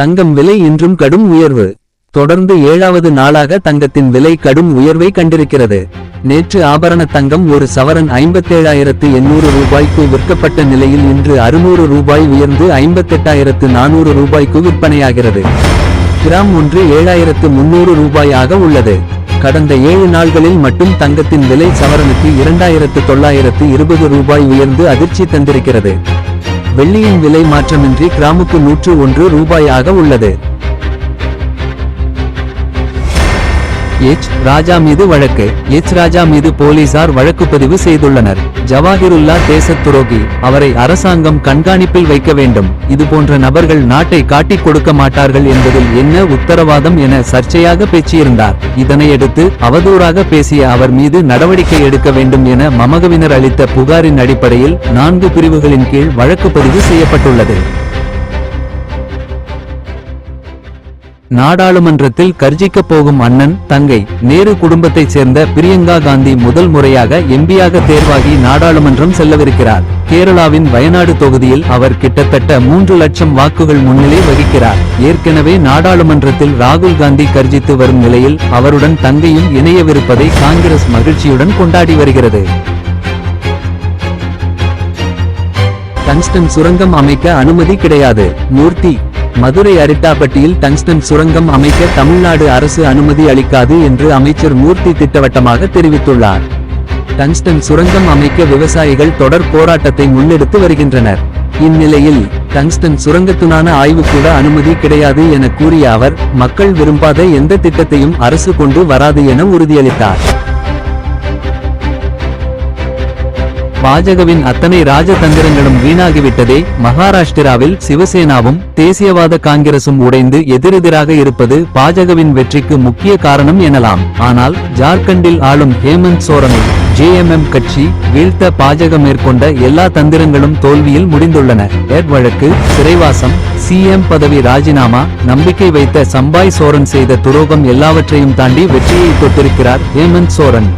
தங்கம் விலை இன்றும் கடும் உயர்வு. தொடர்ந்து ஏழாவது நாளாக தங்கத்தின் விலை கடும் உயர்வை கண்டிருக்கிறது. நேற்று ஆபரண தங்கம் ஒரு சவரன் ஐம்பத்தேழாயிரத்து எண்ணூறு ரூபாய்க்கு விற்கப்பட்ட நிலையில் இன்று அறுநூறு ரூபாய் உயர்ந்து ஐம்பத்தெட்டாயிரத்து நானூறு ரூபாய்க்கு விற்பனையாகிறது. கிராம் ஒன்று ஏழாயிரத்து முன்னூறு ரூபாயாக உள்ளது. கடந்த ஏழு நாள்களில் மட்டும் தங்கத்தின் விலை சவரனுக்கு இரண்டாயிரத்து தொள்ளாயிரத்து இருபது ரூபாய் உயர்ந்து அதிர்ச்சி தந்திருக்கிறது. வெள்ளியின் விலை மாற்றமின்றி கிராமுக்கு நூற்று ஒன்று ரூபாயாக உள்ளது. எச். ராஜா மீது வழக்கு. எச். ராஜா மீது போலீசார் வழக்கு பதிவு செய்துள்ளனர். ஜவாஹிருல்லா தேசத் துரோகி. அவரை அரசாங்கம் கண்காணிப்பில் வைக்க வேண்டும். இதுபோன்ற நபர்கள் நாட்டை காட்டிக் கொடுக்க மாட்டார்கள் என்பதில் என்ன உத்தரவாதம் என சர்ச்சையாக பேச்சியிருந்தார். இதனையடுத்து அவதூறாக பேசிய அவர் மீது நடவடிக்கை எடுக்க வேண்டும் என மமகவினர் அளித்த புகாரின் அடிப்படையில் நான்கு பிரிவுகளின் கீழ் வழக்கு பதிவு செய்யப்பட்டுள்ளது. நாடாளுமன்றத்தில் கர்ஜிக்கப் போகும் அண்ணன் தங்கை நேரு குடும்பத்தைச் சேர்ந்த பிரியங்கா காந்தி முதல் முறையாக எம்பியாக தேர்வாகி நாடாளுமன்றம் செல்லவிருக்கிறார். கேரளாவின் வயநாடு தொகுதியில் அவர் கிட்டத்தட்ட மூன்று லட்சம் வாக்குகள் முன்னிலை வகிக்கிறார். ஏற்கனவே நாடாளுமன்றத்தில் ராகுல் காந்தி கர்ஜித்து வரும் நிலையில் அவருடன் தங்கையும் இணையவிருப்பதை காங்கிரஸ் மகிழ்ச்சியுடன் கொண்டாடி வருகிறது. டங்ஸ்டன் சுரங்கம் அமைக்க அனுமதி கிடையாது. மூர்த்தி மதுரை அரிட்டாப்பட்டியில் டங்ஸ்டன் சுரங்கம் அமைக்க தமிழ்நாடு அரசு அனுமதி அளிக்காது என்று அமைச்சர் மூர்த்தி திட்டவட்டமாக தெரிவித்துள்ளார். டங்ஸ்டன் சுரங்கம் அமைக்க விவசாயிகள் தொடர் போராட்டத்தை முன்னெடுத்து வருகின்றனர். இந்நிலையில் டங்ஸ்டன் சுரங்கத்துனான ஆய்வுக்கூட அனுமதி கிடையாது என கூறிய அவர் மக்கள் விரும்பாத எந்த திட்டத்தையும் அரசு கொண்டு வராது என உறுதியளித்தார். பாஜகவின் அத்தனை ராஜதந்திரங்களும் வீணாகிவிட்டதே. மகாராஷ்டிராவில் சிவசேனாவும் தேசியவாத காங்கிரசும் உடைந்து எதிரெதிராக இருப்பது பாஜகவின் வெற்றிக்கு முக்கிய காரணம் எனலாம். ஆனால் ஜார்க்கண்டில் ஆளும் ஹேமந்த் சோரனை ஜேஎம்எம் கட்சி வீழ்த்த பாஜக மேற்கொண்ட எல்லா தந்திரங்களும் தோல்வியில் முடிந்துள்ளன. எட் வழக்கு சிறைவாசம் சிஎம் பதவி ராஜினாமா நம்பிக்கை வைத்த சம்பாய் சோரன் செய்த துரோகம் எல்லாவற்றையும் தாண்டி வெற்றியை தொட்டிருக்கிறார் ஹேமந்த் சோரன்.